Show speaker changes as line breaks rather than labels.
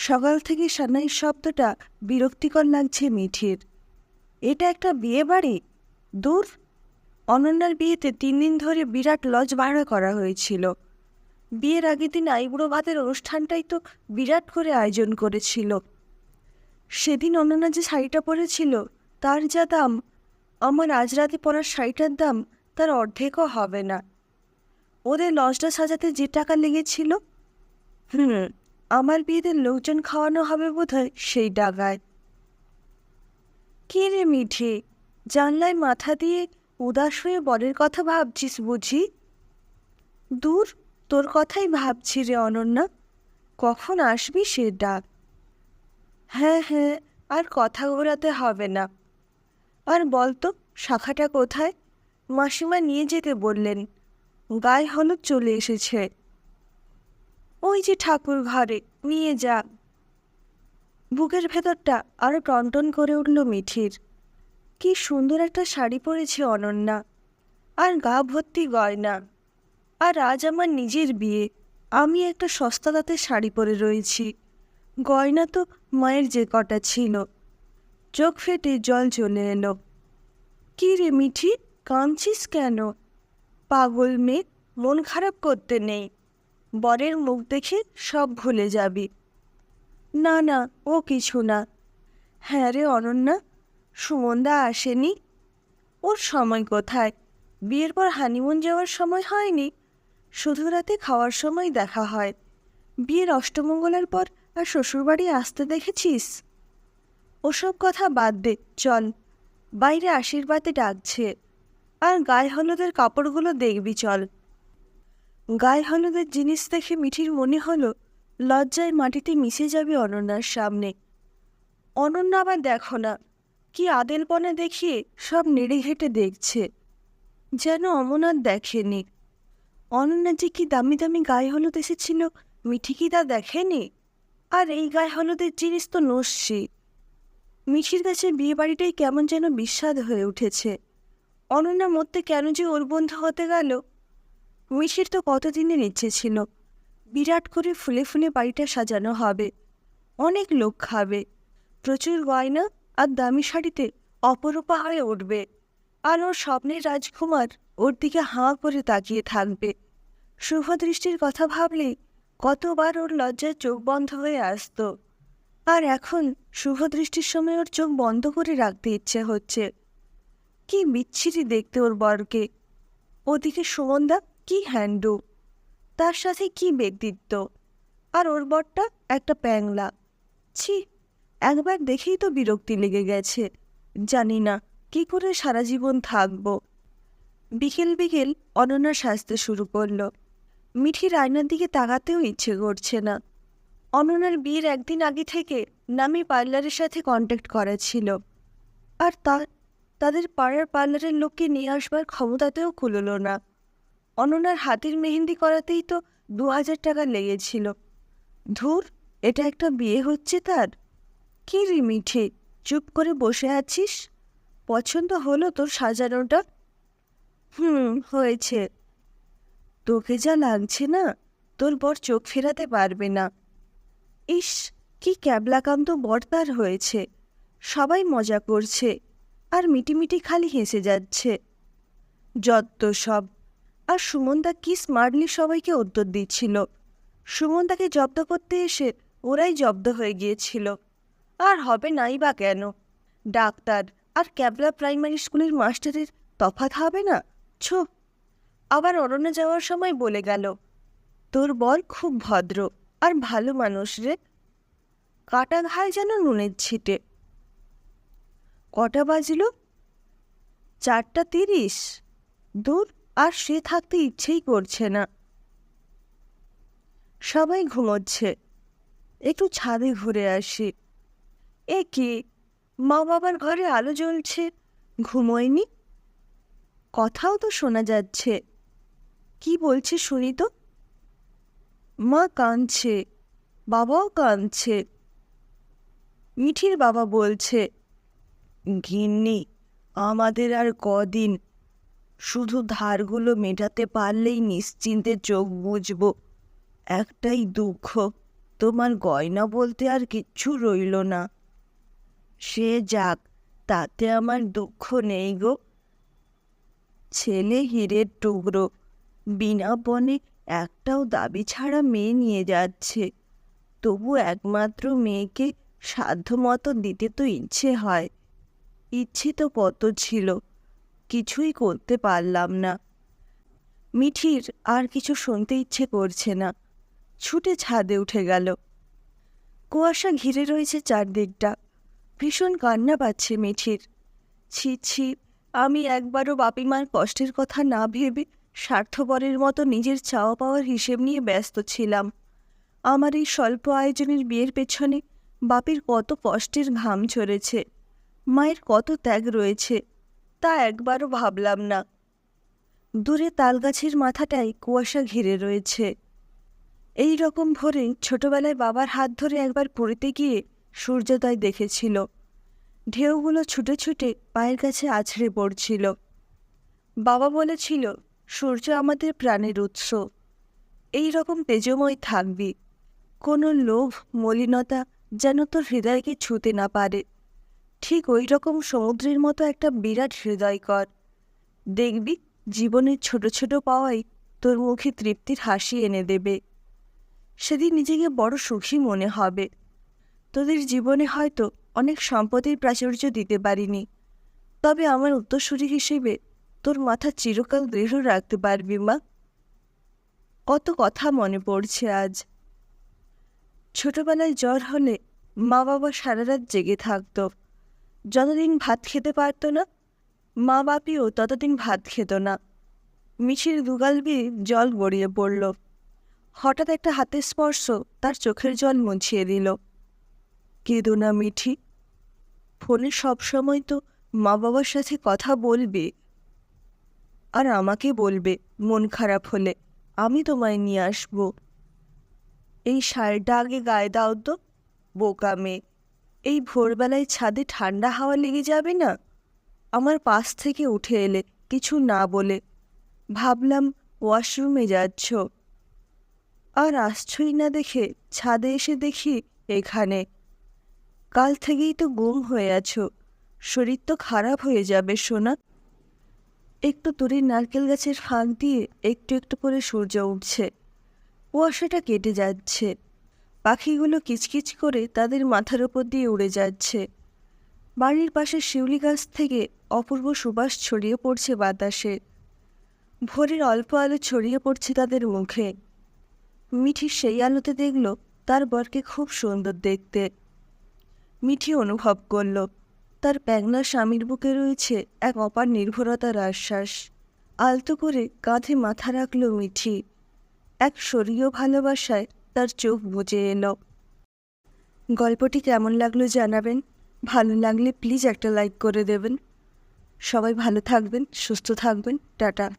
সকাল থেকে সানাই শব্দটা বিরক্তিকর লাগছে মিঠির। এটা একটা বিয়ে বাড়ি? দূর। অনন্যার বিয়েতে তিন দিন ধরে বিরাট লজ ভাড়া করা হয়েছিল। বিয়ের আগের দিন আইবুড়ো ভাতের অনুষ্ঠানটাই তো বিরাট করে আয়োজন করেছিল। সেদিন অনন্যা যে শাড়িটা পরেছিল, তার যা দাম, আমার আজ রাতে পরার শাড়িটার দাম তার অর্ধেকও হবে না। ওদের লজটা সাজাতে যে টাকা লেগেছিল? হুম। আমার বিয়েতে লোকজন খাওয়ানো হবে বোধহয় সেই টাকায় কে রে মিঠে, জানলায় মাথা দিয়ে উদাস হয়ে বরের কথা ভাবছিস বুঝি? দূর, তোর কথাই ভাবছি রে অনন্যা, কখন আসবি সে ডাক? হ্যাঁ হ্যাঁ আর কথা ঘোরাতে হবে না। আর বলতো, শাখাটা কোথায়? মাসিমা নিয়ে যেতে বললেন, গায়ে হলুদ চলে এসেছে। ওই যে ঠাকুর ঘরে, নিয়ে যা। বুকের ভেতরটা আরও টনটন করে উঠল মিঠির। কি সুন্দর একটা শাড়ি পরেছে অনন্যা। আর গা ভর্তি গয়না। আর আজ আমার নিজের বিয়ে। আমি একটা সস্তা দাঁতের শাড়ি পরে রয়েছি। গয়না তো মায়ের যে কটা ছিল। চোখ ফেটে জল চলে এলো। কি রে মিঠি, কাঁদছিস কেন? পাগল মেয়ে, মন খারাপ করতে নেই। বরের মুখ দেখে সব ভুলে যাবি। না না, ও কিছু না। হ্যাঁ রে অনন্যা, সুমনদা আসেনি। ওর সময় কোথায়? বিয়ের পর হানিমুন যাওয়ার সময় হয়নি। শুধু রাতে খাওয়ার সময় দেখা হয়। বিয়ের অষ্টমঙ্গলের পর আর শ্বশুরবাড়ি আসতে দেখেছিস? ওসব কথা বাদ দে, চল। বাইরে আশীর্বাদে ডাকছে। আর গায়ে হলুদের কাপড়গুলো দেখবি, চল। গায়ে হলুদের জিনিস দেখে মিঠির মনে হলো, লজ্জায় মাটিতে মিশে যাবে অনন্যার সামনে। অনন্যা আবার দেখো না, কি আদেলপনে দেখিয়ে সব নেড়ে ঘেটে দেখছে। যেন অমনাথ দেখেনি। অনন্যা যে কি দামি দামি গায়ে হলুদ এসেছিল, মিঠি কি তা দেখেনি? আর এই গায়ে হলুদের জিনিস তো নস্যি। মিঠির কাছে বিয়ে বাড়িটাই কেমন যেন বিস্বাদ হয়ে উঠেছে। অনন্যা মধ্যে কেন যে ওর বন্ধু হতে গেল মিঠির তো কতদিনের ইচ্ছে ছিল? বিরাট করে ফুলে ফুলে বাড়িটা সাজানো হবে। অনেক লোক খাবে। প্রচুর গয়না আর দামি শাড়িতে অপরূপা হয়ে উঠবে। আর ওর স্বপ্নের রাজকুমার ওর দিকে হাঁ করে তাকিয়ে থাকবে। শুভদৃষ্টির কথা ভাবলে কতবার ওর লজ্জায় চোখ বন্ধ হয়ে আসত। আর এখন শুভ দৃষ্টির সময় ওর চোখ বন্ধ করে রাখতে ইচ্ছে হচ্ছে। কি বিচ্ছিরি দেখতে ওর বরকে। ওদিকে সুমনদা কি হ্যান্ডু? তার সাথে কি ব্যক্তিত্ব? আর ওর বরটা একটা প্যাংলা। ছি, একবার দেখেই তো বিরক্তি লেগে গেছে। জানি না, কি করে সারা জীবন থাকব? বিকেল বিকেল অনন্যা সাজতে শুরু করল। মিঠির আয়নার দিকে তাকাতেও ইচ্ছে করছে না। অনন্যার বিয়ের একদিন আগে থেকে নামি পার্লারের সাথে কন্ট্যাক্ট করা ছিল। আর তা, তাদের পাড়ার পার্লারের লোককে নিয়ে আসবার ক্ষমতাতেও কুলল না। অনন্যার হাতের মেহেন্দি করাতেই তো দু হাজার টাকা লেগেছিল। ধুর, এটা একটা বিয়ে হচ্ছে তার। কি রে মিঠে, চুপ করে বসে আছিস? পছন্দ হলো তোর সাজানোটা? হুম, হয়েছে। তোকে যা লাগছে না, তোর বর চোখ ফেরাতে পারবে না। ইস, কি ক্যাবলাকান্ত বর্তার হয়েছে। সবাই মজা করছে, আর মিটিমিটি খালি হেসে যাচ্ছে। যত সব আর সুমনদা কি স্মার্টলি সবাইকে উত্তর দিচ্ছিল। সুমনদাকে জব্দ করতে এসে ওরাই জব্দ হয়ে গিয়েছিল। আর হবে নাই বা কেন? ডাক্তার আর ক্যাবলা প্রাইমারি স্কুলের মাস্টারের তফাৎ হবে না? ছো, আবার অরণ্য যাওয়ার সময় বলে গেল, তোর বর খুব ভদ্র আর ভালো মানুষ রে। কাটা ঘায় যেন নুনের ছিটে। কটা বাজলো? চারটা তিরিশ। দূর আর সে থাকতে ইচ্ছেই করছে না। সবাই ঘুমোচ্ছে। একটু ছাদে ঘুরে আসি। এ কি মা বাবার ঘরে আলো জ্বলছে? ঘুমোয়নি? কথাও তো শোনা যাচ্ছে। কি বলছে শুনি তো? মা কাঁদছে, বাবাও কাঁদছে। মিঠির বাবা বলছে, ঘিন্নি, আমাদের আর কদিন শুধু ধারগুলো মেটাতে পারলেই নিশ্চিন্তে চোখ বুঝব একটাই দুঃখ, তোমার গয়না বলতে আর কিচ্ছু রইল না। সে যাক, তাতে আমার দুঃখ নেই গো। ছেলে হিরের টুকরো, বিনা বনে একটাও দাবি ছাড়া মেয়ে নিয়ে যাচ্ছে। তবু একমাত্র মেয়েকে সাধ্যমতো দিতে তো ইচ্ছে হয়। ইচ্ছে তো কত ছিল কিছুই করতে পারলাম না। মিঠির আর কিছু শুনতে ইচ্ছে করছে না। ছুটে ছাদে উঠে গেল। কুয়াশা ঘিরে রয়েছে চারদিকটা। ভীষণ কান্না পাচ্ছে মিঠির। ছি ছি, আমি একবারও বাপিমার কষ্টের কথা না ভেবে স্বার্থপরের মতো নিজের চাওয়া পাওয়ার হিসেব নিয়ে ব্যস্ত ছিলাম। আমার এই স্বল্প আয়োজনের বিয়ের পেছনে বাপির কত কষ্টের ঘাম ঝরেছে। মায়ের কত ত্যাগ রয়েছে। তা একবারও ভাবলাম না। দূরে তালগাছের মাথাটায় কুয়াশা ঘিরে রয়েছে। এই রকম ভোরে ছোটবেলায় বাবার হাত ধরে একবার পুরীতে গিয়ে সূর্যোদয় দেখেছিল। ঢেউগুলো ছুটে ছুটে পায়ের কাছে আছড়ে পড়ছিল। বাবা বলেছিল, সূর্য আমাদের প্রাণের উৎস। এই রকম তেজময় থাকবি। কোনো লোভ, মলিনতা যেন তোর হৃদয়কে ছুতে না পারে। ঠিক ওই রকম সমুদ্রের মতো একটা বিরাট হৃদয়কর। দেখবি, জীবনের ছোট ছোট পাওয়াই তোর মুখে তৃপ্তির হাসি এনে দেবে। সেদিন নিজেকে বড় সুখী মনে হবে। তোদের জীবনে হয়তো অনেক সম্পদের প্রাচুর্য দিতে পারিনি। তবে আমার উত্তরসূরি হিসেবে তোর মাথা চিরকাল দৃঢ় রাখতে পারবি, মা। কত কথা মনে পড়ছে আজ। ছোটবেলায় জ্বর হলে মা বাবা সারা রাত জেগে থাকতো। যতদিন ভাত খেতে পারতো না, মা বাপিও ততদিন ভাত খেত না। মিছির দুগাল বেয়ে জল গড়িয়ে পড়ল। হঠাৎ একটা হাতের স্পর্শ তার চোখের জল মুছিয়ে দিল। কেঁদো না মিঠি? ফোনে সবসময় তো মা বাবার সাথে কথা বলবে। আর আমাকে বলবে, মন খারাপ হলে আমি তোমায় নিয়ে আসব। এই শালটা আগে গায়ে দাও তো, বোকা মেয়ে। এই ভোরবেলায় ছাদে ঠান্ডা হাওয়া লেগে যাবে না? আমার পাশ থেকে উঠে এলে কিছু না বলে ভাবলাম ওয়াশরুমে যাচ্ছ। আর আসছই না দেখে ছাদে এসে দেখি এখানে। কাল থেকেই তো গুম হয়ে আছো। শরীর তো খারাপ হয়ে যাবে, সোনা। একটু দূরে নারকেল গাছের ফাঁক দিয়ে একটু একটু করে সূর্য উঠছে। কুয়াশাটা কেটে যাচ্ছে। পাখিগুলো কিচকিচ করে তাদের মাথার ওপর দিয়ে উড়ে যাচ্ছে। বাড়ির পাশে শিউলি গাছ থেকে অপূর্ব সুবাস ছড়িয়ে পড়ছে বাতাসে। ভোরের অল্প আলো ছড়িয়ে পড়ছে তাদের মুখে। মিঠি সেই আলোতে দেখল তার বরকে খুব সুন্দর দেখতে। মিঠি অনুভব করল, তার প্যাগনা স্বামীর বুকে রয়েছে এক অপার নির্ভরতার আশ্বাস। আলতো করে কাঁধে মাথা রাখল মিঠি। এক স্বর্গীয় ভালোবাসায় তার চোখ বুঝে এলো। গল্পটি কেমন লাগল জানাবেন। ভালো লাগলে প্লিজ একটা লাইক করে দেবেন। সবাই ভালো থাকবেন, সুস্থ থাকবেন, টাটা।